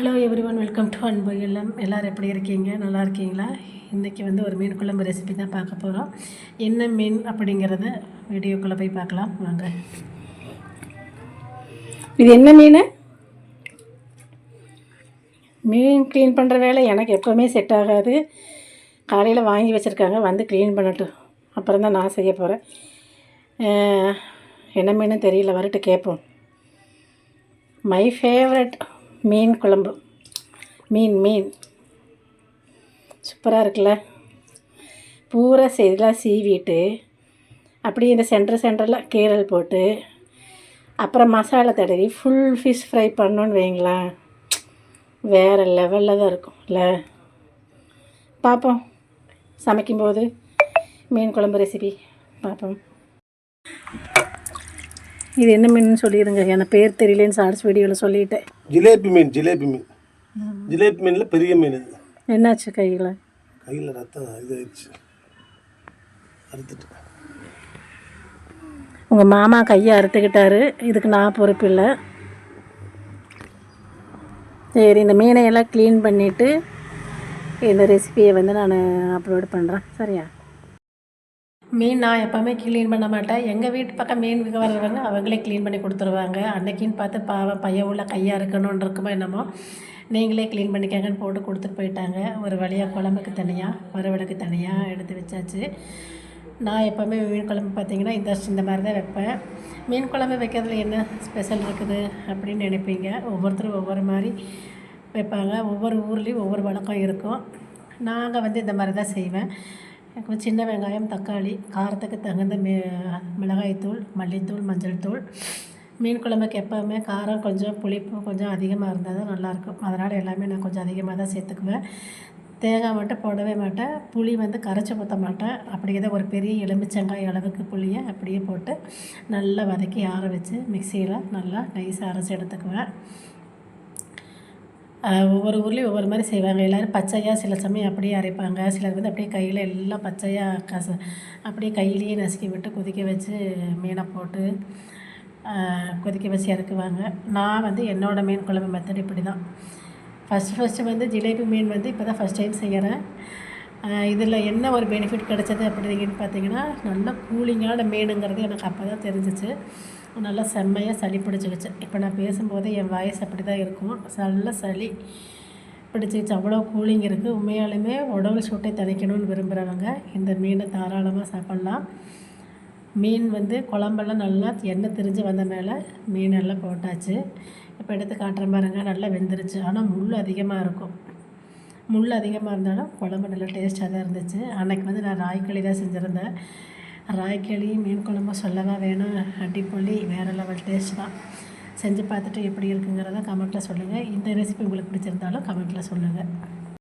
Hello everyone welcome to அன்பு எல்லாம் எல்லோரும் எப்படி இருக்கீங்க? நல்லா இருக்கீங்களா? இன்றைக்கி வந்து ஒரு மீன் குழம்பு ரெசிபி தான் பார்க்க போகிறோம் என்ன மீன் அப்படிங்கிறத வீடியோக்குள்ளே போய் பார்க்கலாம். வாங்க. இது என்ன மீன்? மீன் க்ளீன் பண்ணுற வேலை எனக்கு எப்போவுமே செட் ஆகாது. காலையில் வாங்கி வச்சுருக்காங்க. வந்து க்ளீன் பண்ணட்டும். அப்புறம் தான் நான் செய்ய போகிறேன் என்ன மீன் தெரியல. வரட்டு கேட்போம். மை ஃபேவரட் மீன் குழம்பு. மீன் மீன். சூப்பராக இருக்குல்ல? பூரா செய்தெல்லாம் சீவிட்டு அப்படியே இந்த சென்டர் சென்டரில் கீரல் போட்டு அப்புறம் மசாலா தடவி ஃபுல் ஃபிஷ் ஃப்ரை பண்ணோன்னு வைங்களேன் வேறு லெவலில் தான் இருக்கும் இல்லை? பார்ப்போம் சமைக்கும்போது மீன் குழம்பு ரெசிபி பார்ப்போம் இது என்ன மீன் சொல்லிடுங்க. எனக்கு பேர் தெரியலேன்னு சார்ஸ் வீடியோவில் சொல்லிட்டேன். ஜிலேபி மீன் ஜிலேபி மீன். ஜிலேபி மீனில் பெரிய மீன் இது. என்னாச்சு கையில்? கையில் ரத்தம் இது ஆயிடுச்சு அறுத்துட்டு. உங்கள் மாமா கையை அறுத்துக்கிட்டாரு. இதுக்கு நான் பொறுப்பு இல்லை. சரி இந்த மீனை எல்லாம் க்ளீன் பண்ணிவிட்டு இந்த ரெசிபியை வந்து நான் அப்லோட் பண்ணுறேன் சரியா? மீன் நான் எப்போவுமே க்ளீன் பண்ண மாட்டேன். எங்கள் வீட்டு பக்கம் மீன் விற்க வர்றவங்க அவங்களே க்ளீன் பண்ணி கொடுத்துருவாங்க. அன்னைக்குன்னு பார்த்து பாவம் பையன் உள்ள கையாக இருக்கணும்னு இருக்குமோ என்னமோ நீங்களே க்ளீன் பண்ணிக்கங்கன்னு போட்டு கொடுத்துட்டு போயிட்டாங்க. ஒரு வழியாக குழம்புக்கு தனியாக வறுவலுக்கு தனியாக எடுத்து வச்சாச்சு. நான் எப்போவுமே மீன் குழம்பு பார்த்தீங்கன்னா இந்த இந்த மாதிரி தான் வைப்பேன். மீன் குழம்பு வைக்கிறதுல என்ன ஸ்பெஷல் இருக்குது அப்படின்னு நினைப்பீங்க? ஒவ்வொருத்தரும் ஒவ்வொரு மாதிரி வைப்பாங்க. ஒவ்வொரு ஊர்லேயும் ஒவ்வொரு வழக்கம் இருக்கும். நாங்கள் வந்து இந்த மாதிரி தான் செய்வேன். எனக்கு சின்ன வெங்காயம் தக்காளி காரத்துக்கு தகுந்த மி மிளகாய்த்தூள் மல்லித்தூள் மஞ்சள் தூள் மீன் குழம்புக்கு எப்போவுமே காரம் கொஞ்சம் புளிப்பு கொஞ்சம் அதிகமாக இருந்தால் தான் நல்லாயிருக்கும். அதனால் எல்லாமே நான் கொஞ்சம் அதிகமாக தான் சேர்த்துக்குவேன். தேங்காய் மட்டும் போடவே மாட்டேன். புளி வந்து கரைச்சி ஊற்ற மாட்டேன். அப்படியே ஒரு பெரிய எலுமிச்சங்காய் அளவுக்கு புளியை அப்படியே போட்டு நல்லா வதக்கி ஆற வச்சு மிக்சியில் நல்லா நைஸாக அரைச்சி எடுத்துக்குவேன். ஒவ்வொரு ஊர்லேயும் ஒவ்வொரு மாதிரி செய்வாங்க. எல்லோரும் பச்சையாக சில சமயம் அப்படியே அரைப்பாங்க. சிலர் வந்து அப்படியே கையில் எல்லாம் பச்சையாக கச அப்படியே கையிலேயே நசுக்கி விட்டு கொதிக்க வச்சு மீனை போட்டு கொதிக்க வச்சு இறக்குவாங்க. நான் வந்து என்னோடய மீன் குழம்பு மெத்தட் இப்படி தான் ஃபஸ்ட்டு ஃபஸ்ட்டு வந்து ஜிலேபி மீன் வந்து இப்போ தான் ஃபஸ்ட் டைம் செய்கிறேன் இதில் என்ன ஒரு பெனிஃபிட் கிடச்சது அப்படிங்கன்னு பார்த்தீங்கன்னா நல்ல கூலிங்கான மீனுங்கிறது எனக்கு அப்போ தான் தெரிஞ்சிச்சு. நல்லா செம்மையாக சளி பிடிச்சிக்கிச்சு. இப்போ நான் பேசும்போது என் வாய்ஸ் அப்படி தான் இருக்கும். நல்ல சளி பிடிச்சிக்கிச்சு. அவ்வளோ கூலிங் இருக்குது உண்மையாலுமே உடல் சூட்டை தணிக்கணும்னு விரும்புகிறவங்க இந்த மீனை தாராளமாக சாப்பிட்லாம். மீன் வந்து குழம்பெல்லாம் நல்லா எண்ணெய் திரிஞ்சு வந்த மேலே மீன் எல்லாம் போட்டாச்சு. இப்போ எடுத்து காட்டுற பாருங்க. நல்லா வெந்துருச்சு. ஆனால் முள் அதிகமாக இருக்கும். முள் அதிகமாக இருந்தாலும் குழம்பு நல்லா டேஸ்ட்டாக தான் இருந்துச்சு. அன்றைக்கி வந்து நான் ராய்க்களி தான் செஞ்சுருந்தேன். ராய்க்களி மீன் குழம்பு சொல்லவா வேணும்? அடிப்பொலி வேறு லெவல் டேஸ்ட் தான். செஞ்சு பார்த்துட்டு எப்படி இருக்குங்கிறத கமெண்ட்டில் சொல்லுங்கள் இந்த ரெசிபி உங்களுக்கு பிடிச்சிருந்தாலும் கமெண்ட்டில் சொல்லுங்கள்